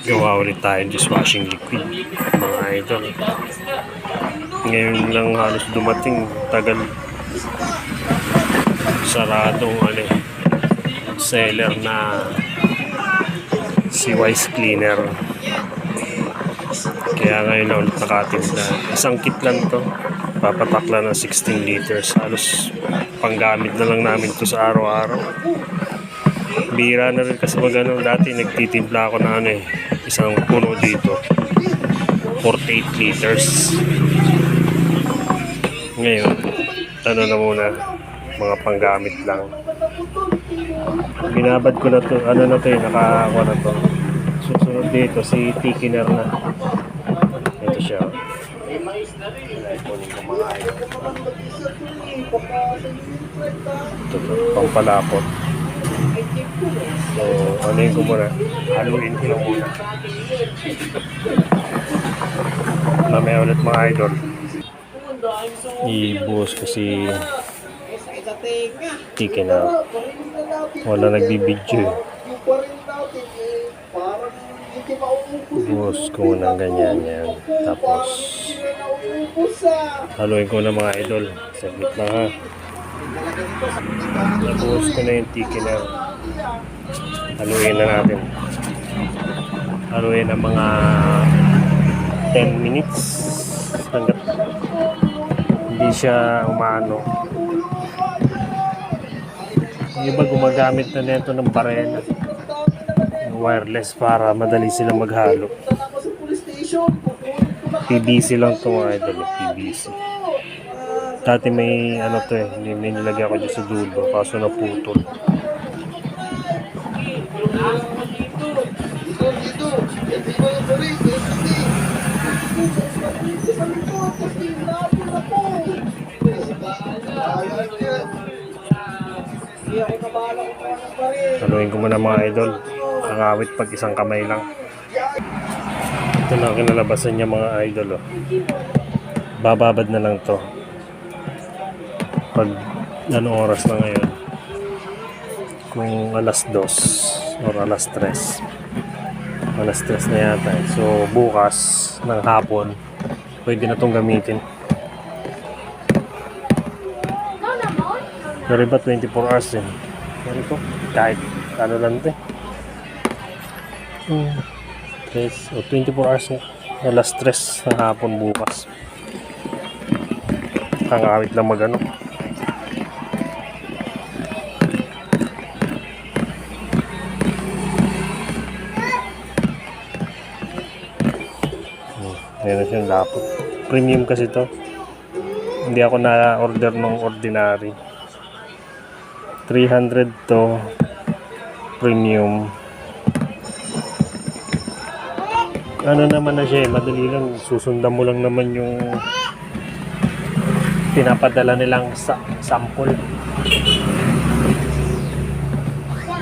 gawa ulit tayo ng dishwashing liquid. Mga idol. Ngayon lang halos dumating. Tagal. Saradong ano eh, seller na si Wise Cleaner. Kaya ngayon na ulit nakatimpla isang kit lang to. Papatakla ng 16 liters. Halos panggamit na lang namin to sa araw-araw. Bira na rin kasi mag ano, dati nagtitimpla ako na ano eh isang puno dito. 48 liters ngayon ano na muna mga panggamit lang. Binabad ko na to ano na to eh nakakuha na to. Susunod dito si Tikiner na. Ito siya. Idol. ito to pampalapot so ano yung ko muna haluin ko lang muna mamaya ulit mga idol ibuhos ko si Tiki na wala nagbibidyo eh. Buhos ko muna ganyan yan. Tapos, haluin ko na mga idol. Saglit lang ha. Nabuhos ko na yung tiki na. Haluin na natin. Haluin ng mga 10 minutes. Hanggat hindi siya umano. Yung iba gumagamit na nito ng barena wireless para madali silang maghalo. PVC lang ito mga idol, PVC. Dati may ano to eh, may, nilagay ako dyan sa dulo, kaso naputol. Haluin ko muna mga idol. Ang pag isang kamay lang. Ito na ang kinalabasan niya mga idol. Oh. Bababad na lang to. Pag anong oras na ngayon. Kung alas dos or alas tres. Alas tres na yata. eh. So bukas ng hapon pwede na itong gamitin. Pero iba 24 hours din. Pero ito, kahit ano lang ito eh. Hmm. Tres, o 24 hours na. Alas 3 ng hapon bukas. Kangawit lang mag Meron siyang lapot. Premium kasi to. Hindi ako na-order ng ordinary. 300 to premium ano naman na siya eh, madali lang susundan mo lang naman yung pinapadala nilang sa sample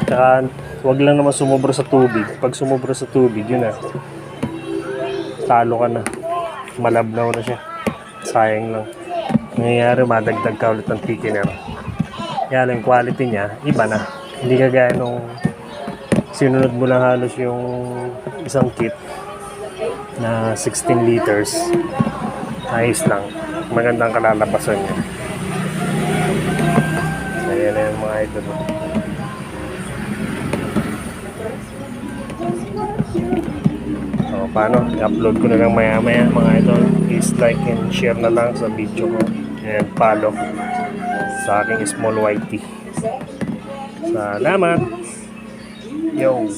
Tsaka, wag lang naman sumobra sa tubig pag sumobra sa tubig yun na talo ka na malabnaw na siya sayang lang nangyayari madagdag ka ulit ng thickener kaya lang quality niya, iba na. Hindi kagaya nung sinunod mo lang halos yung isang kit na 16 liters. Ayos lang. Magandang kalalabasan niya. So, yan na yung mga idol. Paano? I-upload ko na lang maya maya mga idol. Please like and share na lang sa video ko. And follow sa aking small whitey. Salamat! Yo!